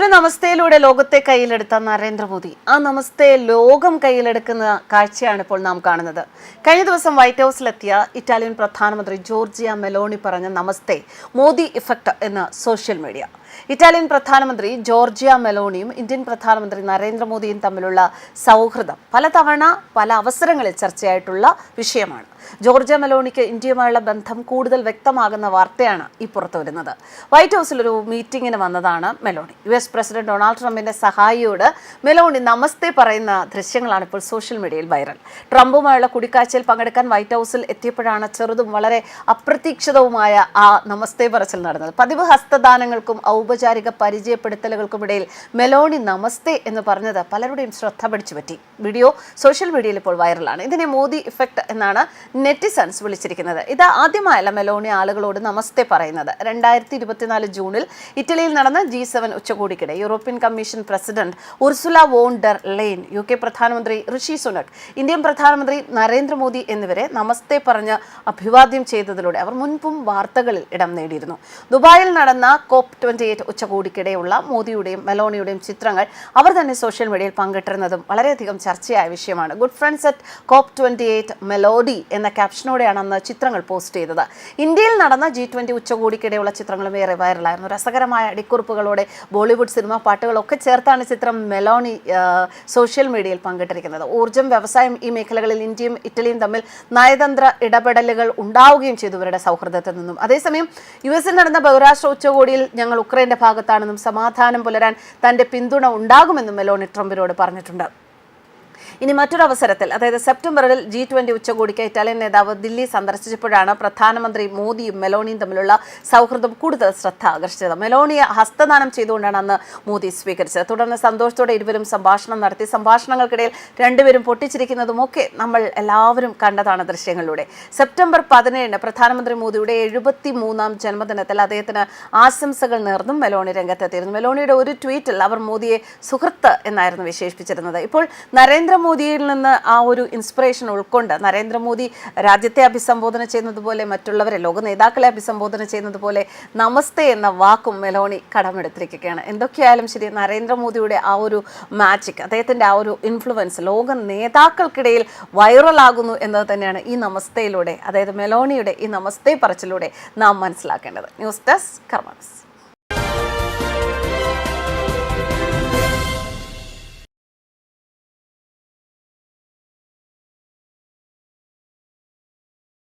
ഒരു നമസ്തയിലൂടെ ലോകത്തെ കയ്യിലെടുത്ത നരേന്ദ്രമോദി. ആ നമസ്തേ ലോകം കയ്യിലെടുക്കുന്ന കാഴ്ചയാണ് ഇപ്പോൾ നാം കാണുന്നത്. കഴിഞ്ഞ ദിവസം വൈറ്റ് ഹൗസിലെത്തിയ ഇറ്റാലിയൻ പ്രധാനമന്ത്രി ജോർജിയ മെലോണി പറഞ്ഞ നമസ്തേ മോദി ഇഫക്റ്റ് എന്ന് സോഷ്യൽ മീഡിയ ഇറ്റാലിയൻ പ്രധാനമന്ത്രി ജോർജിയ മെലോണിയും ഇന്ത്യൻ പ്രധാനമന്ത്രി നരേന്ദ്രമോദിയും തമ്മിലുള്ള സൗഹൃദം പലതവണ പല അവസരങ്ങളിൽ ചർച്ചയായിട്ടുള്ള വിഷയമാണ്. ജോർജിയ മെലോണിക്ക് ഇന്ത്യയുമായുള്ള ബന്ധം കൂടുതൽ വ്യക്തമാകുന്ന വാർത്തയാണ് ഈ പുറത്തു വരുന്നത്. വൈറ്റ് ഹൗസിൽ ഒരു മീറ്റിംഗിന് വന്നതാണ് Meloni. U S president Donald ട്രംപിന്റെ സഹായിയോട് മെലോണി നമസ്തേ പറയുന്ന ദൃശ്യങ്ങളാണ് ഇപ്പോൾ സോഷ്യൽ മീഡിയയിൽ വൈറൽ. ട്രംപുമായുള്ള കൂടിക്കാഴ്ചയിൽ പങ്കെടുക്കാൻ വൈറ്റ് ഹൗസിൽ എത്തിയപ്പോഴാണ് ചെറുതും വളരെ അപ്രതീക്ഷിതവുമായ ആ നമസ്തേ പറച്ചിൽ നടന്നത്. പതിവ് ഹസ്തദാനങ്ങൾക്കും ഔപചാരിക പരിചയപ്പെടുത്തലുകൾക്കുമിടയിൽ മെലോണി നമസ്തേ എന്ന് പറഞ്ഞത് പലരുടെയും ശ്രദ്ധ പിടിച്ചു പറ്റി വീഡിയോ സോഷ്യൽ മീഡിയയിൽ ഇപ്പോൾ വൈറലാണ്. ഇതിനെ മോദി ഇഫക്റ്റ് എന്നാണ് നെറ്റിസൺസ് വിളിച്ചിരിക്കുന്നത്. ഇത് ആദ്യമായല്ല മെലോണി ആളുകളോട് നമസ്തേ പറയുന്നത്. രണ്ടായിരത്തി ഇരുപത്തിനാല് ജൂണിൽ ഇറ്റലിയിൽ നടന്ന G seven ഉച്ചകോടിക്കിടെ European commission president Ursula von der Leyen U K പ്രധാനമന്ത്രി ഋഷി സുനക് ഇന്ത്യൻ പ്രധാനമന്ത്രി നരേന്ദ്രമോദി എന്നിവരെ നമസ്തേ പറഞ്ഞ് അഭിവാദ്യം ചെയ്തതിലൂടെ അവർ മുൻപും വാർത്തകളിൽ ഇടം നേടിയിരുന്നു. ദുബായിൽ നടന്ന കോപ്പ് ട്വന്റി എയ്റ്റ് ഉച്ചകോടിക്കിടെയുള്ള മോദിയുടെയും മെലോണിയുടെയും ചിത്രങ്ങൾ അവർ തന്നെ സോഷ്യൽ മീഡിയയിൽ പങ്കിട്ടിരുന്നതും വളരെയധികം ചർച്ചയായ വിഷയമാണ്. Good friends at COP twenty eight melody എന്ന ക്യാപ്ഷനോടെയാണ് അന്ന് ചിത്രങ്ങൾ പോസ്റ്റ് ചെയ്തത്. ഇന്ത്യയിൽ നടന്ന ജി ട്വന്റി ഉച്ചകോടിക്കിടെയുള്ള ചിത്രങ്ങളും ഏറെ വൈറലായിരുന്നു രസകരമായ അടിക്കുറിപ്പുകളോടെ ബോളിവുഡ് സിനിമ പാട്ടുകളൊക്കെ ചേർത്താണ് ചിത്രം മെലോണി സോഷ്യൽ മീഡിയയിൽ പങ്കിട്ടിരിക്കുന്നത്. ഊർജം വ്യവസായം ഈ മേഖലകളിൽ ഇന്ത്യയും ഇറ്റലിയും തമ്മിൽ നയതന്ത്ര ഇടപെടലുകൾ ഉണ്ടാവുകയും ചെയ്തു ഇവരുടെ സൗഹൃദത്തിൽ നിന്നും. അതേസമയം യു എസിൽ നടന്ന ബഹുരാഷ്ട്ര ഉച്ചകോടിയിൽ ഞങ്ങൾ ഉക്രൈന്റെ ഭാഗത്താണെന്നും സമാധാനം പുലരാൻ തന്റെ പിന്തുണ ഉണ്ടാകുമെന്നും മെലോണി ട്രംപിനോട് പറഞ്ഞിട്ടുണ്ട്. ഇനി മറ്റൊരു അവസരത്തിൽ അതായത് സെപ്റ്റംബറിൽ ജി ട്വന്റി ഉച്ചകോടിക്ക് ഇറ്റാലിയൻ നേതാവ് ദില്ലി സന്ദർശിച്ചപ്പോഴാണ് പ്രധാനമന്ത്രി മോദിയും മെലോണിയും തമ്മിലുള്ള സൗഹൃദം കൂടുതൽ ശ്രദ്ധ ആകർഷിച്ചത്. മെലോണിയെ ഹസ്തദാനം ചെയ്തുകൊണ്ടാണ് അന്ന് മോദി സ്വീകരിച്ചത്. തുടർന്ന് സന്തോഷത്തോടെ ഇരുവരും സംഭാഷണം നടത്തി. സംഭാഷണങ്ങൾക്കിടയിൽ രണ്ടുപേരും പൊട്ടിച്ചിരിക്കുന്നതുമൊക്കെ നമ്മൾ എല്ലാവരും കണ്ടതാണ് ദൃശ്യങ്ങളിലൂടെ. സെപ്റ്റംബർ പതിനേഴിന് പ്രധാനമന്ത്രി മോദിയുടെ എഴുപത്തി മൂന്നാം ജന്മദിനത്തിൽ അദ്ദേഹത്തിന് ആശംസകൾ നേർന്നും മെലോണി രംഗത്തെത്തിയിരുന്നു. മെലോണിയുടെ ഒരു ട്വീറ്റിൽ അവർ മോദിയെ സുഹൃത്ത് എന്നായിരുന്നു വിശേഷിപ്പിച്ചിരുന്നത്. ഇപ്പോൾ നരേന്ദ്രമോദിയിൽ നിന്ന് ആ ഒരു ഇൻസ്പിറേഷൻ ഉൾക്കൊണ്ട് നരേന്ദ്രമോദി രാജ്യത്തെ അഭിസംബോധന ചെയ്യുന്നത് പോലെ മറ്റുള്ളവരെ ലോക നേതാക്കളെ അഭിസംബോധന ചെയ്യുന്നത് പോലെ നമസ്തേ എന്ന വാക്കും മെലോണി കടമെടുത്തിരിക്കുകയാണ്. എന്തൊക്കെയായാലും ശരി നരേന്ദ്രമോദിയുടെ ആ ഒരു മാജിക് അദ്ദേഹത്തിന്റെ ആ ഒരു ഇൻഫ്ലുവൻസ് ലോക നേതാക്കൾക്കിടയിൽ വൈറലാകുന്നു എന്നത് തന്നെയാണ് ഈ നമസ്തയിലൂടെ അതായത് മെലോണിയുടെ ഈ നമസ്തേ പറച്ചിലൂടെ നാം മനസ്സിലാക്കേണ്ടത്. News desk കർമ്മസ്